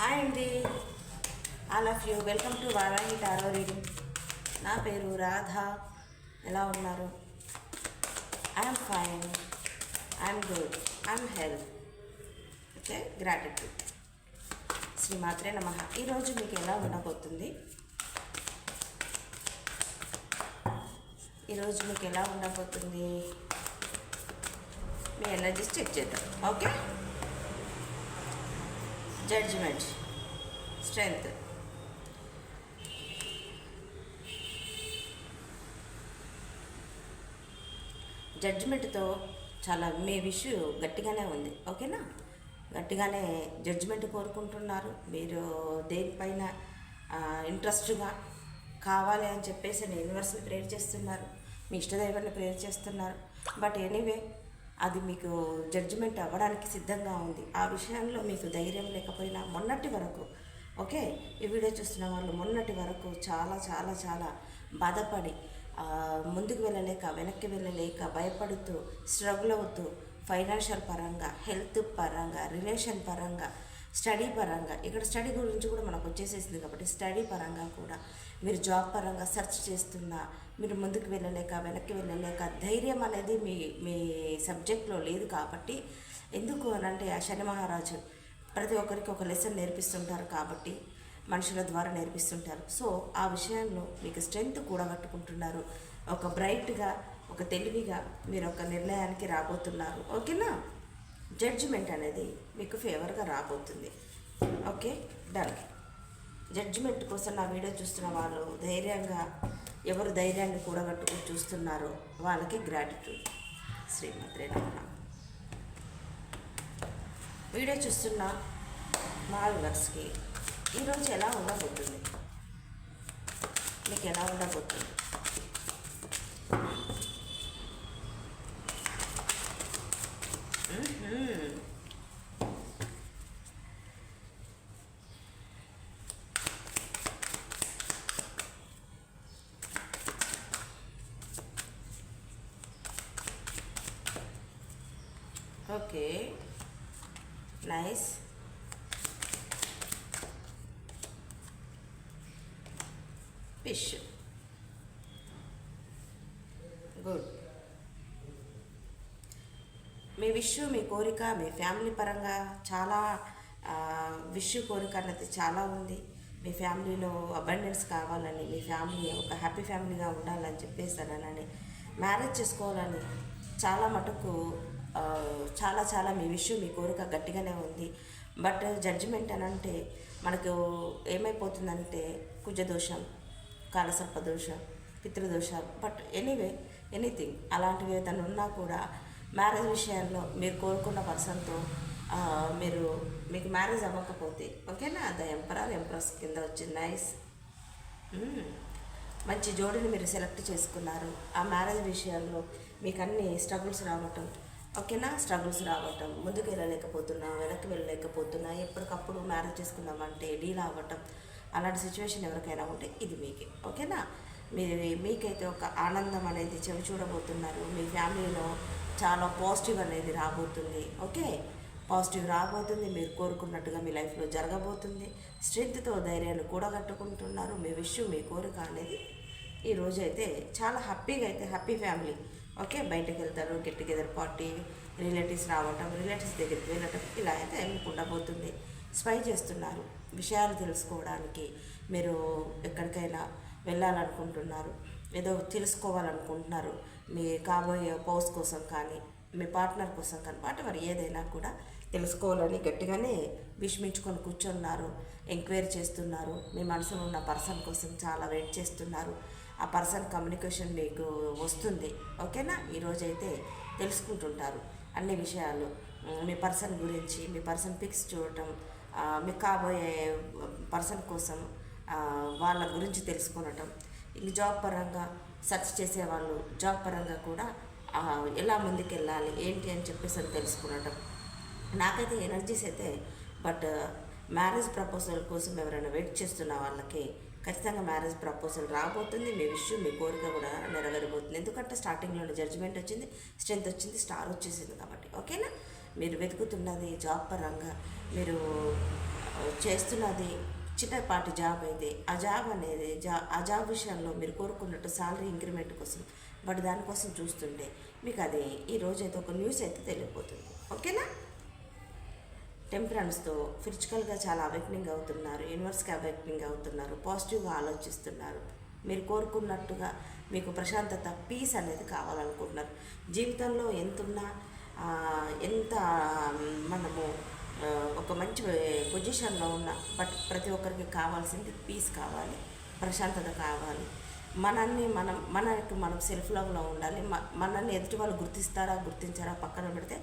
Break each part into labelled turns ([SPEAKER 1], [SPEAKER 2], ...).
[SPEAKER 1] Hi అండి. All of you. Welcome to Varahi tarot reading. నా పేరు రాధ. ఎలా ఉన్నారు? I'm fine. I'm good. I'm health. Okay gratitude. శ్రీమాత్రే నమ. ఈరోజు మీకు ఎలా ఉండబోతుంది? ఈరోజు మీకు ఎలా ఉండబోతుంది? మీ ఎనర్జీస్ చెక్ చేద్దాం. ఓకే? Judgement strength. జడ్జిమెంట్తో చాలా మీ విష్ గట్టిగానే ఉంది. ఓకేనా? గట్టిగానే జడ్జిమెంట్ కోరుకుంటున్నారు. మీరు దేనిపైన ఇంట్రెస్ట్గా కావాలి అని చెప్పేసి యూనివర్స్ని ప్రేర్ చేస్తున్నారు. మీ ఇష్టదైవాన్ని ప్రేర్ చేస్తున్నారు. బట్ ఎనీవే అది మీకు జడ్జిమెంట్ అవ్వడానికి సిద్ధంగా ఉంది. ఆ విషయంలో మీకు ధైర్యం లేకపోయినా మొన్నటి వరకు ఓకే? ఈ వీడియో చూస్తున్న వాళ్ళు మొన్నటి వరకు చాలా చాలా చాలా బాధపడి ముందుకు వెళ్ళలేక వెనక్కి వెళ్ళలేక భయపడుతూ స్ట్రగుల్ అవుతూ ఫైనాన్షియల్ పరంగా హెల్త్ పరంగా రిలేషన్ పరంగా స్టడీ పరంగా ఇక్కడ స్టడీ గురించి కూడా మనకు వచ్చేసేసింది కాబట్టి స్టడీ పరంగా కూడా మీరు జాబ్ పరంగా సెర్చ్ చేస్తున్నా మీరు ముందుకు వెళ్ళలేక వెనక్కి వెళ్ళలేక ధైర్యం అనేది మీ మీ సబ్జెక్ట్లో లేదు కాబట్టి ఎందుకు అని అంటే ఆ శని మహారాజు ప్రతి ఒక్కరికి ఒక లెసన్ నేర్పిస్తుంటారు కాబట్టి మనుషుల ద్వారా నేర్పిస్తుంటారు. సో ఆ విషయంలో మీకు స్ట్రెంగ్త్ కూడగట్టుకుంటున్నారు ఒక బ్రైట్గా ఒక తెలివిగా మీరు ఒక నిర్ణయానికి రాబోతున్నారు. ఓకేనా? జడ్జిమెంట్ అనేది మీకు ఫేవర్గా రాబోతుంది. ఓకే డన్ జడ్జిమెంట్ కోసం నా వీడియో చూస్తున్న వాళ్ళు ధైర్యంగా ఎవరు ధైర్యాన్ని కూడగట్టుకుని చూస్తున్నారో వాళ్ళకి గ్రాటిట్యూడ్ శ్రీమతి నమః. వీడియో చూస్తున్న మా వ్యూవర్స్కి ఈరోజు ఎలా ఉండబోతుంది? మీకు ఎలా ఉండబోతుంది? ఓకే. నైస్. ఫిష్. గుడ్. మీ విష్ మీ కోరిక మీ ఫ్యామిలీ పరంగా చాలా విష్ కోరిక అన్నది చాలా ఉంది. మీ ఫ్యామిలీలో అబండెన్స్ కావాలని మీ ఫ్యామిలీ ఒక హ్యాపీ ఫ్యామిలీగా ఉండాలని చెప్పేసానని మ్యారేజ్ చేసుకోవాలని చాలా మటుకు చాలా చాలా మీ విషయం మీ కోరిక గట్టిగానే ఉంది. బట్ జడ్జిమెంట్ అని అంటే మనకు ఏమైపోతుందంటే కుజదోషం కాలసర్ప దోషం పితృదోషాలు బట్ ఎనీవే ఎనీథింగ్ అలాంటివి ఏదైనా ఉన్నా కూడా మ్యారేజ్ విషయంలో మీరు కోరుకున్న పర్సన్తో మీరు మీకు మ్యారేజ్ అవ్వకపోతే ఓకేనా? ద ఎంపరర్ ఎంప్రెస్ కింద వచ్చింది నైస్ hmm. మంచి జోడిని మీరు సెలెక్ట్ చేసుకున్నారు. ఆ మ్యారేజ్ విషయాల్లో మీకు అన్ని స్ట్రగుల్స్ రావటం ఓకేనా? స్ట్రగుల్స్ రావటం ముందుకు వెళ్ళలేకపోతున్నా వెనక్కి వెళ్ళలేకపోతున్నా ఎప్పటికప్పుడు మ్యారేజ్ చేసుకుందామంటే డీల్ అవ్వటం అలాంటి సిచ్యువేషన్ ఎవరికైనా ఉంటే ఇది మీకే. ఓకేనా? మీరు మీకైతే ఒక ఆనందం అనేది చెవి చూడబోతున్నారు. మీ ఫ్యామిలీలో చాలా పాజిటివ్ అనేది రాబోతుంది. ఓకే? పాజిటివ్ రాబోతుంది. మీరు కోరుకున్నట్టుగా మీ లైఫ్లో జరగబోతుంది. స్ట్రెంగ్త్తో ధైర్యాన్ని కూడగట్టుకుంటున్నారు. మీ విషయం మీ కోరిక అనేది ఈరోజు అయితే చాలా హ్యాపీగా అయితే హ్యాపీ ఫ్యామిలీ ఓకే బయటకు వెళ్తారు గెట్ టుగెదర్ పార్టీ రిలేటివ్స్ రావటం రిలేటివ్స్ దగ్గరికి వెళ్ళటం ఇలా అయితే మీకు ఉండబోతుంది స్పై చేస్తున్నారు. విషయాలు తెలుసుకోవడానికి మీరు ఎక్కడికైనా వెళ్ళాలనుకుంటున్నారు. ఏదో తెలుసుకోవాలనుకుంటున్నారు. మీ కాబోయే పౌస్ కోసం కానీ మీ పార్ట్నర్ కోసం కానీ వాటి మరి ఏదైనా కూడా తెలుసుకోవాలని గట్టిగానే విషమించుకొని కూర్చున్నారు. ఎంక్వైరీ చేస్తున్నారు. మీ మనసులో ఉన్న పర్సన్ కోసం చాలా వెయిట్ చేస్తున్నారు. ఆ పర్సన్ కమ్యూనికేషన్ మీకు వస్తుంది ఓకేనా? ఈరోజు అయితే తెలుసుకుంటుంటారు అన్ని విషయాలు. మీ పర్సన్ గురించి మీ పర్సన్ పిక్స్ చూడటం మీ కాబోయే పర్సన్ కోసం వాళ్ళ గురించి తెలుసుకొనటం. ఇంక జాబ్ పరంగా సెర్చ్ చేసేవాళ్ళు జాబ్ పరంగా కూడా ఎలా ముందుకు వెళ్ళాలి ఏంటి అని చెప్పేసి అని తెలుసుకునటం. నాకైతే ఎనర్జీస్ అయితే బట్ మ్యారేజ్ ప్రపోజల్ కోసం ఎవరైనా వెయిట్ చేస్తున్న వాళ్ళకి ఖచ్చితంగా మ్యారేజ్ ప్రపోజల్ రాబోతుంది. మీ విషయం మీ కోరిక కూడా నెరవేరబోతుంది. ఎందుకంటే స్టార్టింగ్లోనే జడ్జిమెంట్ వచ్చింది స్ట్రెంత్ వచ్చింది స్టార్ వచ్చేసింది కాబట్టి. ఓకేనా మీరు వెతుకుతున్నది జాబ్ పరంగా మీరు చేస్తున్నది చిన్నపాటి జాబ్ అయితే ఆ జాబ్ అనేది జా ఆ జాబ్ విషయంలో మీరు కోరుకున్నట్టు సాలరీ ఇంక్రిమెంట్ కోసం బట్ దానికోసం చూస్తుంటే మీకు అది ఈ అయితే ఒక న్యూస్ అయితే తెలియపోతుంది ఓకేనా టెంపరెన్స్తో ఫిజికల్గా చాలా అవేక్నింగ్ అవుతున్నారు యూనివర్స్కి అవేక్నింగ్ అవుతున్నారు పాజిటివ్గా ఆలోచిస్తున్నారు. మీరు కోరుకున్నట్టుగా మీకు ప్రశాంతత పీస్ అనేది కావాలనుకుంటున్నారు. జీవితంలో ఎంతున్నా ఎంత మనము ఒక మంచి పొజిషన్లో ఉన్నా బట్ ప్రతి ఒక్కరికి కావాల్సింది పీస్ కావాలి ప్రశాంతత కావాలి. మనల్ని మనం మనకి మనం సెల్ఫ్ లవ్లో ఉండాలి మనల్ని ఎదుటి వాళ్ళు గుర్తిస్తారా గుర్తించారా పక్కన పెడితే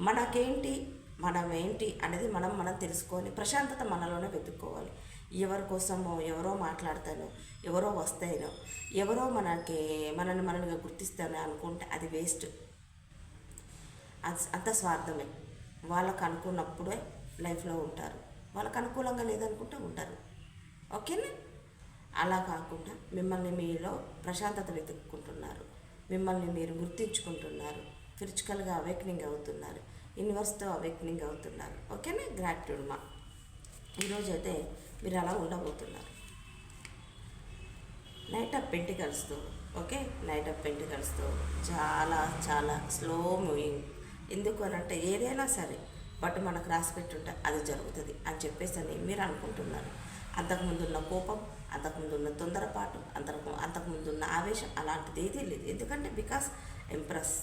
[SPEAKER 1] మనకేంటి మనం ఏంటి అనేది మనం మనం తెలుసుకొని ప్రశాంతత మనలోనే వెతుక్కోవాలి. ఎవరి కోసమో ఎవరో మాట్లాడతానో ఎవరో వస్తాయనో ఎవరో మనకి మనల్ని మనల్ని గుర్తిస్తానో అనుకుంటే అది వేస్ట్. అది అంత స్వార్థమే. వాళ్ళకు అనుకున్నప్పుడే లైఫ్లో ఉంటారు. వాళ్ళకు అనుకూలంగా లేదనుకుంటే ఉంటారు. ఓకేనా? అలా కాకుండా మిమ్మల్ని మీలో ప్రశాంతత వెతుక్కుంటున్నారు. మిమ్మల్ని మీరు గుర్తించుకుంటున్నారు. ఫిజికల్గా అవేక్నింగ్ అవుతున్నారు. యూనివర్స్తో అవేక్నింగ్ అవుతున్నారు. ఓకేనా? గ్రాట్యూడ్ మా. ఈరోజు అయితే మీరు అలా ఉండబోతున్నారు. నైట్ ఆఫ్ పెంటికల్స్తో ఓకే? నైట్ ఆఫ్ పెంటికల్స్తో చాలా చాలా స్లో మూవింగ్ ఎందుకు అని అంటే ఏదైనా సరే బట్ మనకు రాసి పెట్టుంటే అది జరుగుతుంది అని చెప్పేసి అని మీరు అనుకుంటున్నారు. అంతకుముందు ఉన్న కోపం అంతకుముందు ఉన్న తొందరపాటు అంతకు అంతకుముందు ఉన్న ఆవేశం అలాంటిది ఏదీ లేదు. ఎందుకంటే because empress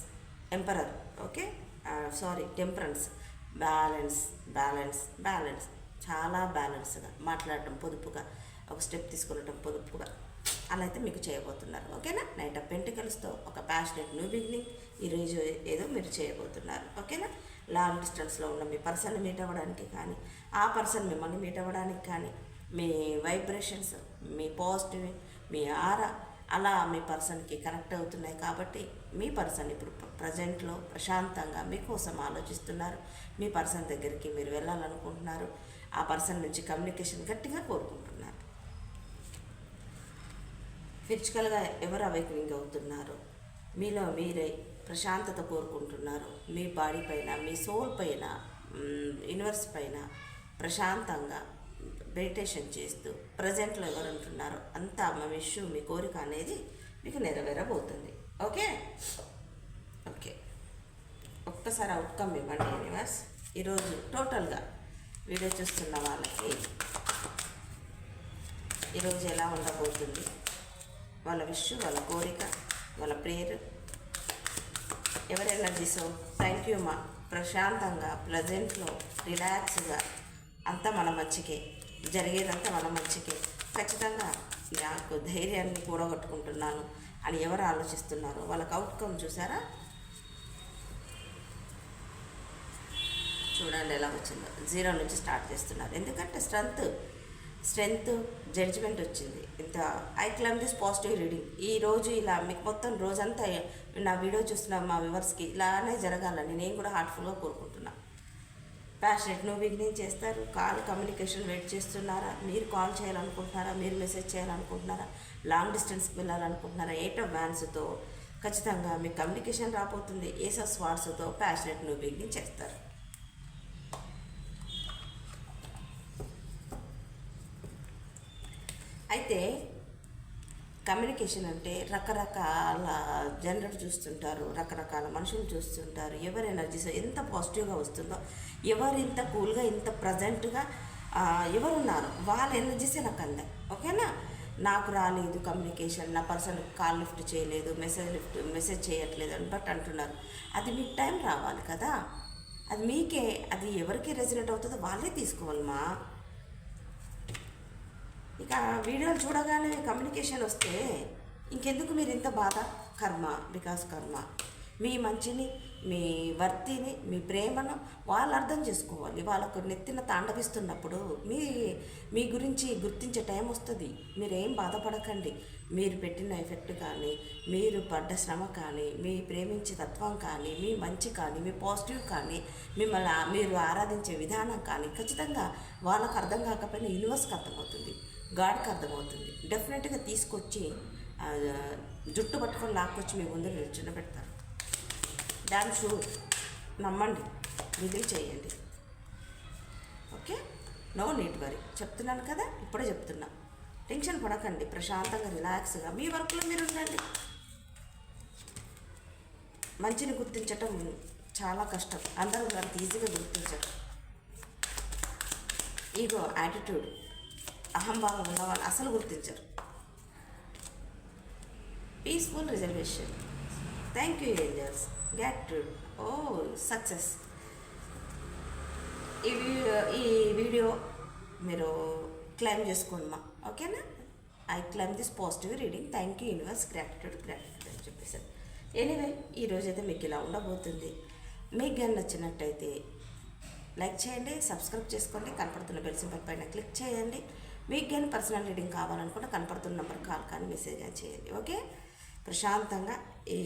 [SPEAKER 1] emperor okay? Sorry temperance balance balance balance చాలా బ్యాలెన్స్గా మాట్లాడటం పొదుపుగా ఒక స్టెప్ తీసుకునటం పొదుపుగా అలా అయితే మీకు చేయబోతున్నారు. ఓకేనా? నైట్ ఆఫ్ పెంటికల్స్తో ఒక ప్యాషనెట్ న్యూ బిగినింగ్ ఈరోజు ఏదో మీరు చేయబోతున్నారు. ఓకేనా? లాంగ్ డిస్టెన్స్లో ఉన్న మీ పర్సన్ని మీట్ అవ్వడానికి కానీ ఆ పర్సన్ మిమ్మల్ని మీట్ అవ్వడానికి కానీ మీ వైబ్రేషన్స్ మీ పాజిటివ్ మీ ఆరా అలా మీ పర్సన్కి కనెక్ట్ అవుతున్నాయి కాబట్టి మీ పర్సన్ ఇప్పుడు ప్రజెంట్లో ప్రశాంతంగా మీకోసం ఆలోచిస్తున్నారు. మీ పర్సన్ దగ్గరికి మీరు వెళ్ళాలనుకుంటున్నారు. ఆ పర్సన్ నుంచి కమ్యూనికేషన్ గట్టిగా కోరుకుంటున్నారు. ఫిజికల్గా ఎవరు అవేకనింగ్ అవుతున్నారు? మీలో మీరే ప్రశాంతత కోరుకుంటున్నారు. మీ బాడీ పైన మీ సోల్ పైన యూనివర్స్ పైన ప్రశాంతంగా మెడిటేషన్ చేస్తూ ప్రజెంట్లో ఎవరు ఉంటున్నారో అంతా మా విషయం మీ కోరిక అనేది మీకు నెరవేరబోతుంది. ఓకే? ఓకే. ఒక్కసారి అవుట్కమ్ ఇవ్వండి యూనివర్స్ ఈరోజు టోటల్గా వీడియో చూస్తున్న వాళ్ళకి ఈరోజు ఎలా ఉండబోతుంది? వాళ్ళ విష్ వాళ్ళ కోరిక వాళ్ళ ప్రేయర్ ఎవరి ఎనర్జీసో థ్యాంక్ యూ మా ప్రశాంతంగా ప్రజెంట్లో రిలాక్స్గా అంతా మన మంచికే. జరిగేదంతా మన మంచికే. ఖచ్చితంగా నాకు ధైర్యాన్ని కూడగొట్టుకుంటున్నాను. అని ఎవరు ఆలోచిస్తున్నారో. వాళ్ళకి అవుట్కమ్ చూసారా? చూడండి ఎలా వచ్చిందో. జీరో నుంచి స్టార్ట్ చేస్తున్నారు. ఎందుకంటే స్ట్రెంత్ స్ట్రెంత్ జడ్జిమెంట్ వచ్చింది. ఇంత I claim this positive reading ఈ రోజు ఇలా మీకు మొత్తం రోజంతా నా వీడియో చూస్తున్న మా వివర్స్కి ఇలానే జరగాలని నేను కూడా హార్ట్ఫుల్గా కోరుకుంటున్నాను. ప్యాషనెట్ను నువ్వు బిగినింగ్ చేస్తారు. కాల్ కమ్యూనికేషన్ వెయిట్ చేస్తున్నారా? మీరు కాల్ చేయాలనుకుంటున్నారా? మీరు మెసేజ్ చేయాలనుకుంటున్నారా? లాంగ్ డిస్టెన్స్కి వెళ్ళాలనుకుంటున్నారా? ఎయిట్ ఆఫ్ వ్యాన్స్తో ఖచ్చితంగా మీకు కమ్యూనికేషన్ రాబోతుంది. ఏసస్ స్వాట్స్తో ప్యాషనెట్ నువ్వు బిగినింగ్ చేస్తారు. అయితే కమ్యూనికేషన్ అంటే రకరకాల జనరల్ చూస్తుంటారు రకరకాల మనుషులు చూస్తుంటారు ఎవరి ఎనర్జీస్ ఎంత పాజిటివ్గా వస్తుందో ఎవరు ఇంత కూల్గా ఇంత ప్రజెంట్గా ఎవరున్నారు? వాళ్ళ ఎనర్జీసే నాకు అందాయి ఓకేనా? నాకు రాలేదు కమ్యూనికేషన్ నా పర్సన్ కాల్ లిఫ్ట్ చేయలేదు మెసేజ్ లిఫ్ట్ మెసేజ్ చేయట్లేదు అని బట్ అంటున్నారు. అది మీకు టైం రావాలి కదా? అది మీకే అది ఎవరికి రెసిడెంట్ అవుతుందో వాళ్ళే తీసుకోవాలమ్మా. ఇక వీడియోలు చూడగానే కమ్యూనికేషన్ వస్తే ఇంకెందుకు మీరు ఇంత బాధ? కర్మ బికాస్ కర్మ. మీ మంచిని మీ వర్తిని మీ ప్రేమను వాళ్ళు అర్థం చేసుకోవాలి. వాళ్ళకు నెత్తిన తాండవిస్తున్నప్పుడు మీ మీ గురించి గుర్తించే టైం వస్తుంది. మీరేం బాధపడకండి. మీరు పెట్టిన ఎఫెక్ట్ కానీ మీరు పడ్డ శ్రమ కానీ మీ ప్రేమించే తత్వం కానీ మీ మంచి కానీ మీ పాజిటివ్ కానీ మిమ్మల్ని మీరు ఆరాధించే విధానం కానీ ఖచ్చితంగా వాళ్ళకు అర్థం కాకపోయినా యూనివర్స్కి అర్థమవుతుంది. గాడికి అర్థమవుతుంది. డెఫినెట్గా తీసుకొచ్చి జుట్టు పట్టుకొని లాక్కొచ్చి మీ ముందు నిల్చుని పెడతారు దాని షూర్ నమ్మండి. బిలీవ్ చేయండి. ఓకే? నో నీట్ వరీ చెప్తున్నాను కదా? ఇప్పుడే చెప్తున్నా. టెన్షన్ పడకండి. ప్రశాంతంగా రిలాక్స్గా. మీ వర్క్లో మీరు ఉండండి మంచిని గుర్తించటం చాలా కష్టం. అందరూ అంత ఈజీగా గుర్తించరు. ఈగో యాటిట్యూడ్ అహంభావం ఉన్నవాళ్ళు అసలు గుర్తించరు. Peaceful reservation thank you angels gratitude oh success ఈ వీడియో ఈ వీడియో మీరు క్లైమ్ చేసుకోండి మా. ఓకేనా I claim this positive reading thank you universe gratitude gratitude అని చెప్పేసారు. ఎనీవే ఈరోజైతే మీకు ఇలా ఉండబోతుంది. మీకు కానీ నచ్చినట్టయితే లైక్ చేయండి సబ్స్క్రైబ్ చేసుకోండి కనపడుతున్న బెల్ సింబల్ పైన క్లిక్ చేయండి. మీకు కానీ పర్సనల్ రీడింగ్ కావాలనుకుంటే కనపడుతున్న నెంబర్ కాల్ కానీ మెసేజ్ కానీ చేయండి ఓకే? ప్రశాంతంగా ఈ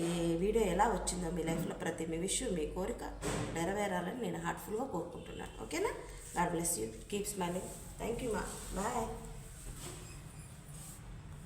[SPEAKER 1] వీడియో ఎలా వచ్చిందో మీ లైఫ్లో ప్రతి మీ విషయం మీ కోరిక నెరవేరాలని నేను హార్ట్ఫుల్గా కోరుకుంటున్నాను ఓకేనా? God bless you keep smiling thank you మా బాయ్